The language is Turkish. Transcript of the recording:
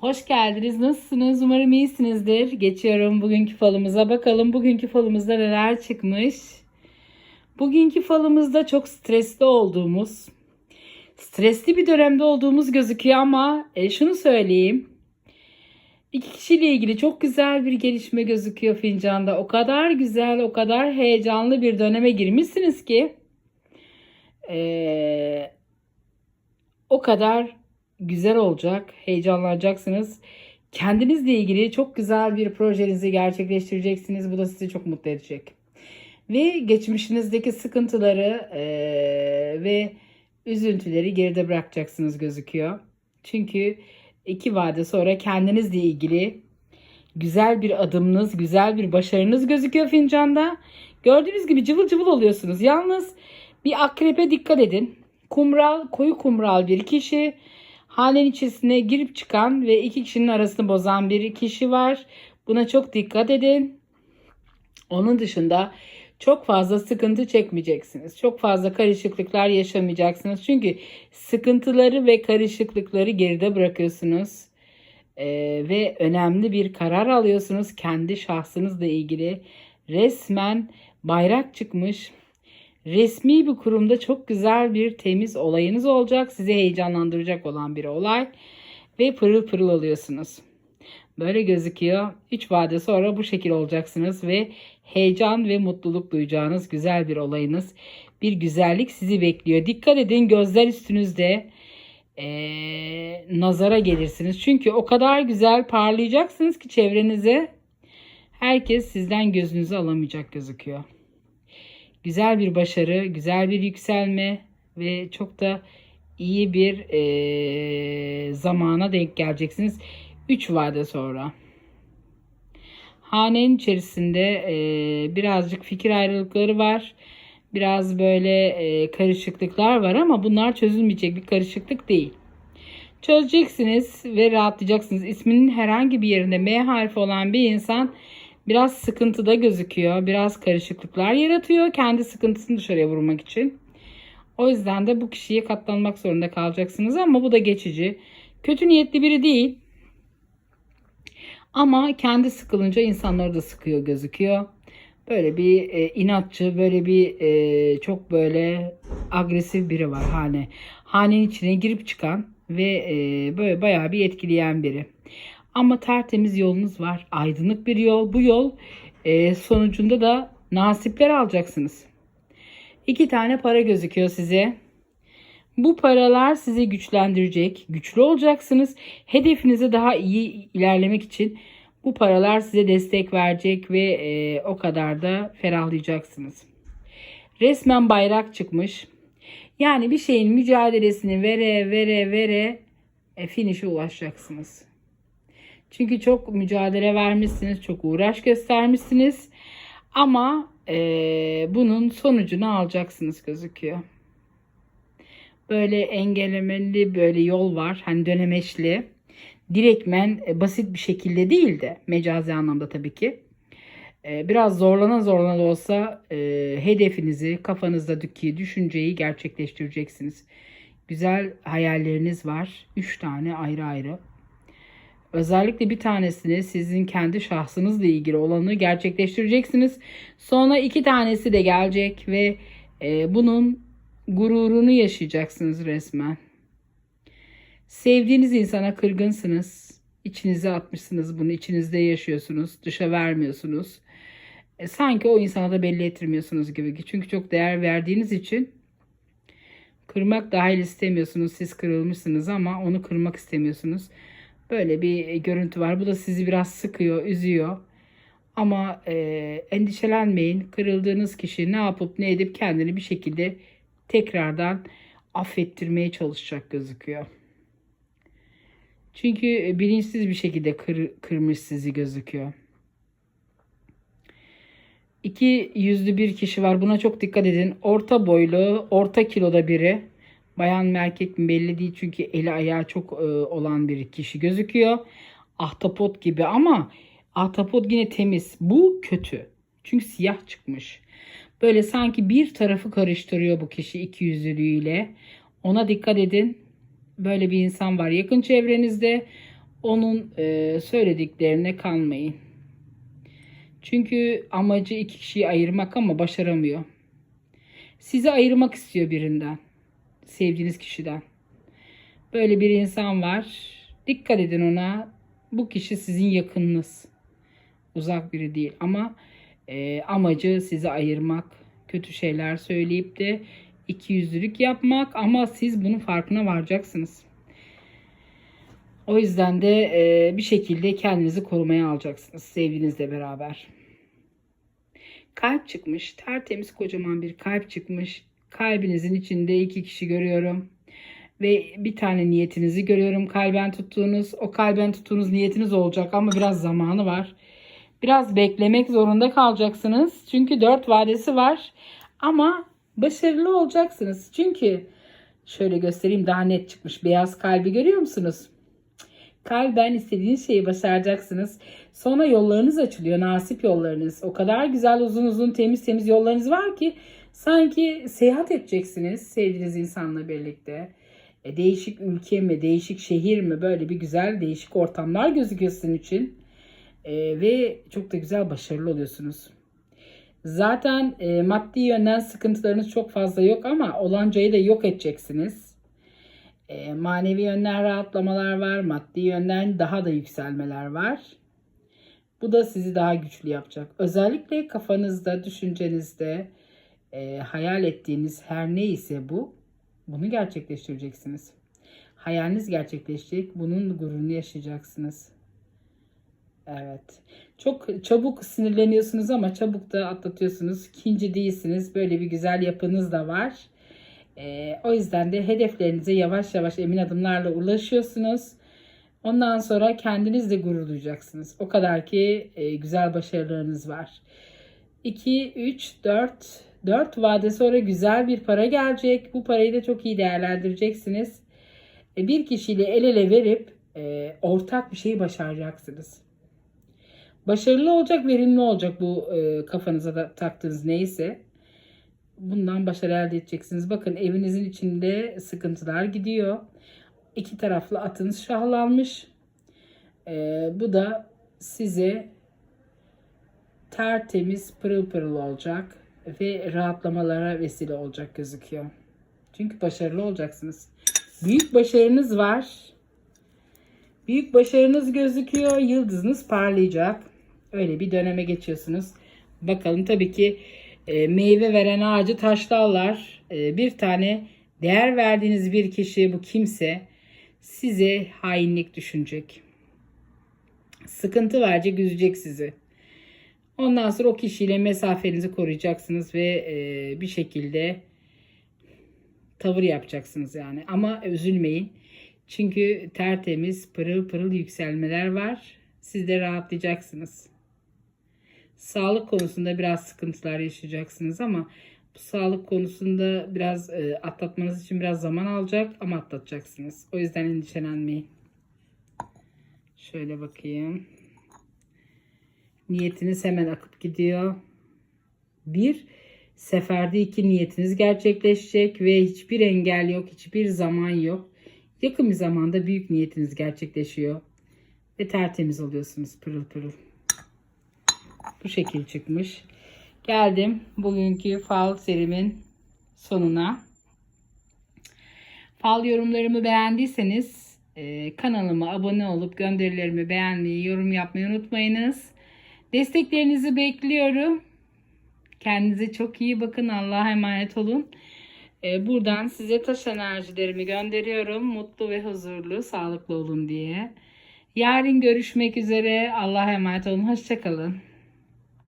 Hoş geldiniz. Nasılsınız? Umarım iyisinizdir. Geçiyorum bugünkü falımıza. Bakalım bugünkü falımızda neler çıkmış. Bugünkü falımızda çok stresli olduğumuz, stresli bir dönemde olduğumuz gözüküyor ama e, şunu söyleyeyim. İki kişiyle ilgili çok güzel bir gelişme gözüküyor fincanda. O kadar güzel, o kadar heyecanlı bir döneme girmişsiniz ki e, o kadar güzel olacak, heyecanlanacaksınız. Kendinizle ilgili çok güzel bir projenizi gerçekleştireceksiniz. Bu da sizi çok mutlu edecek. Ve geçmişinizdeki sıkıntıları eee, ve üzüntüleri geride bırakacaksınız gözüküyor. Çünkü iki vade sonra kendinizle ilgili güzel bir adımınız, güzel bir başarınız gözüküyor fincanda. Gördüğünüz gibi cıvıl cıvıl oluyorsunuz. Yalnız bir akrebe dikkat edin. Kumral, koyu kumral bir kişi. Hanenin içerisine girip çıkan ve iki kişinin arasını bozan bir kişi var. Buna çok dikkat edin. Onun dışında çok fazla sıkıntı çekmeyeceksiniz. Çok fazla karışıklıklar yaşamayacaksınız. Çünkü sıkıntıları ve karışıklıkları geride bırakıyorsunuz. Ee, ve önemli bir karar alıyorsunuz kendi şahsınızla ilgili. Resmen bayrak çıkmış. Resmi bir kurumda çok güzel bir temiz olayınız olacak. Sizi heyecanlandıracak olan bir olay. Ve pırıl pırıl oluyorsunuz. Böyle gözüküyor. 3 vade sonra bu şekil olacaksınız ve heyecan ve mutluluk duyacağınız güzel bir olayınız. Bir güzellik sizi bekliyor. Dikkat edin gözler üstünüzde. Ee, nazara gelirsiniz. Çünkü o kadar güzel parlayacaksınız ki çevrenize herkes sizden gözünüzü alamayacak gözüküyor. Güzel bir başarı, güzel bir yükselme ve çok da iyi bir ee, zamana denk geleceksiniz. 3 vade sonra. Hanenin içerisinde e, birazcık fikir ayrılıkları var. Biraz böyle e, karışıklıklar var ama bunlar çözülmeyecek bir karışıklık değil. Çözeceksiniz ve rahatlayacaksınız. İsminin herhangi bir yerinde M harfi olan bir insan biraz sıkıntıda gözüküyor. Biraz karışıklıklar yaratıyor kendi sıkıntısını dışarıya vurmak için. O yüzden de bu kişiye katlanmak zorunda kalacaksınız ama bu da geçici. Kötü niyetli biri değil. Ama kendi sıkılınca insanları da sıkıyor gözüküyor. Böyle bir e, inatçı, böyle bir e, çok böyle agresif biri var hane. Hanenin içine girip çıkan ve e, böyle bayağı bir etkileyen biri. Ama tertemiz yolunuz var. Aydınlık bir yol. Bu yol e, sonucunda da nasipler alacaksınız. İki tane para gözüküyor size. Bu paralar sizi güçlendirecek, güçlü olacaksınız. Hedefinize daha iyi ilerlemek için bu paralar size destek verecek ve e, o kadar da ferahlayacaksınız. Resmen bayrak çıkmış. Yani bir şeyin mücadelesini vere vere vere e, finish'e ulaşacaksınız. Çünkü çok mücadele vermişsiniz, çok uğraş göstermişsiniz. Ama e, bunun sonucunu alacaksınız gözüküyor böyle engellemeli böyle yol var. Hani dönemeçli. Direkmen e, basit bir şekilde değil de mecazi anlamda tabii ki. E, biraz zorlana zorlana da olsa e, hedefinizi kafanızdaki düşünceyi gerçekleştireceksiniz. Güzel hayalleriniz var. Üç tane ayrı ayrı. Özellikle bir tanesini sizin kendi şahsınızla ilgili olanı gerçekleştireceksiniz. Sonra iki tanesi de gelecek ve bunun gururunu yaşayacaksınız resmen. Sevdiğiniz insana kırgınsınız. İçinize atmışsınız bunu. içinizde yaşıyorsunuz. Dışa vermiyorsunuz. E, sanki o insana da belli ettirmiyorsunuz gibi. Çünkü çok değer verdiğiniz için kırmak dahil istemiyorsunuz. Siz kırılmışsınız ama onu kırmak istemiyorsunuz. Böyle bir görüntü var. Bu da sizi biraz sıkıyor, üzüyor. Ama e, endişelenmeyin. Kırıldığınız kişi ne yapıp ne edip kendini bir şekilde tekrardan affettirmeye çalışacak gözüküyor. Çünkü bilinçsiz bir şekilde kır, kırmış sizi gözüküyor. İki yüzlü bir kişi var. Buna çok dikkat edin. Orta boylu, orta kiloda biri. Bayan mı erkek mi belli değil. Çünkü eli ayağı çok e, olan bir kişi gözüküyor. Ahtapot gibi ama ahtapot yine temiz. Bu kötü. Çünkü siyah çıkmış. Böyle sanki bir tarafı karıştırıyor bu kişi iki yüzlülüğüyle. Ona dikkat edin. Böyle bir insan var yakın çevrenizde. Onun e, söylediklerine kalmayın. Çünkü amacı iki kişiyi ayırmak ama başaramıyor. Sizi ayırmak istiyor birinden. Sevdiğiniz kişiden. Böyle bir insan var. Dikkat edin ona. Bu kişi sizin yakınınız. Uzak biri değil ama e, amacı sizi ayırmak. Kötü şeyler söyleyip de iki yüzlülük yapmak ama siz bunun farkına varacaksınız. O yüzden de e, bir şekilde kendinizi korumaya alacaksınız sevginizle beraber. Kalp çıkmış. Tertemiz kocaman bir kalp çıkmış. Kalbinizin içinde iki kişi görüyorum. Ve bir tane niyetinizi görüyorum kalben tuttuğunuz. O kalben tuttuğunuz niyetiniz olacak ama biraz zamanı var. Biraz beklemek zorunda kalacaksınız. Çünkü dört vadesi var. Ama başarılı olacaksınız. Çünkü şöyle göstereyim daha net çıkmış. Beyaz kalbi görüyor musunuz? Kalben istediğiniz şeyi başaracaksınız. Sonra yollarınız açılıyor. Nasip yollarınız. O kadar güzel uzun uzun temiz temiz yollarınız var ki sanki seyahat edeceksiniz sevdiğiniz insanla birlikte. E, değişik ülke mi, değişik şehir mi böyle bir güzel değişik ortamlar gözüküyor sizin için. E, ve çok da güzel başarılı oluyorsunuz. Zaten e, maddi yönden sıkıntılarınız çok fazla yok ama olancayı da yok edeceksiniz. E, manevi yönden rahatlamalar var. Maddi yönden daha da yükselmeler var. Bu da sizi daha güçlü yapacak. Özellikle kafanızda, düşüncenizde e, hayal ettiğiniz her neyse bu, bunu gerçekleştireceksiniz. Hayaliniz gerçekleşecek. Bunun gururunu yaşayacaksınız. Evet. Çok çabuk sinirleniyorsunuz ama çabuk da atlatıyorsunuz. İkinci değilsiniz. Böyle bir güzel yapınız da var. Ee, o yüzden de hedeflerinize yavaş yavaş emin adımlarla ulaşıyorsunuz. Ondan sonra kendiniz de gurur duyacaksınız. O kadar ki e, güzel başarılarınız var. 2, 3, 4, 4 vade sonra güzel bir para gelecek. Bu parayı da çok iyi değerlendireceksiniz. E, bir kişiyle el ele verip e, ortak bir şeyi başaracaksınız. Başarılı olacak, verimli olacak bu e, kafanıza da taktığınız neyse. Bundan başarı elde edeceksiniz. Bakın evinizin içinde sıkıntılar gidiyor. İki taraflı atınız şahlanmış. E, bu da size tertemiz pırıl pırıl olacak ve rahatlamalara vesile olacak gözüküyor. Çünkü başarılı olacaksınız. Büyük başarınız var. Büyük başarınız gözüküyor. Yıldızınız parlayacak. Öyle bir döneme geçiyorsunuz. Bakalım tabii ki e, meyve veren ağacı taşlarlar. E, bir tane değer verdiğiniz bir kişi bu kimse size hainlik düşünecek. Sıkıntı verecek, üzecek sizi. Ondan sonra o kişiyle mesafenizi koruyacaksınız ve e, bir şekilde tavır yapacaksınız yani. Ama üzülmeyin. Çünkü tertemiz, pırıl pırıl yükselmeler var. Siz de rahatlayacaksınız. Sağlık konusunda biraz sıkıntılar yaşayacaksınız ama bu sağlık konusunda biraz e, atlatmanız için biraz zaman alacak ama atlatacaksınız. O yüzden endişelenmeyin. Şöyle bakayım. Niyetiniz hemen akıp gidiyor. Bir seferde iki niyetiniz gerçekleşecek ve hiçbir engel yok, hiçbir zaman yok. Yakın bir zamanda büyük niyetiniz gerçekleşiyor ve tertemiz oluyorsunuz pırıl pırıl. Bu şekil çıkmış. Geldim bugünkü fal serimin sonuna. Fal yorumlarımı beğendiyseniz e, kanalıma abone olup gönderilerimi beğenmeyi, yorum yapmayı unutmayınız. Desteklerinizi bekliyorum. Kendinize çok iyi bakın. Allah'a emanet olun. E, buradan size taş enerjilerimi gönderiyorum. Mutlu ve huzurlu, sağlıklı olun diye. Yarın görüşmek üzere. Allah'a emanet olun. Hoşçakalın.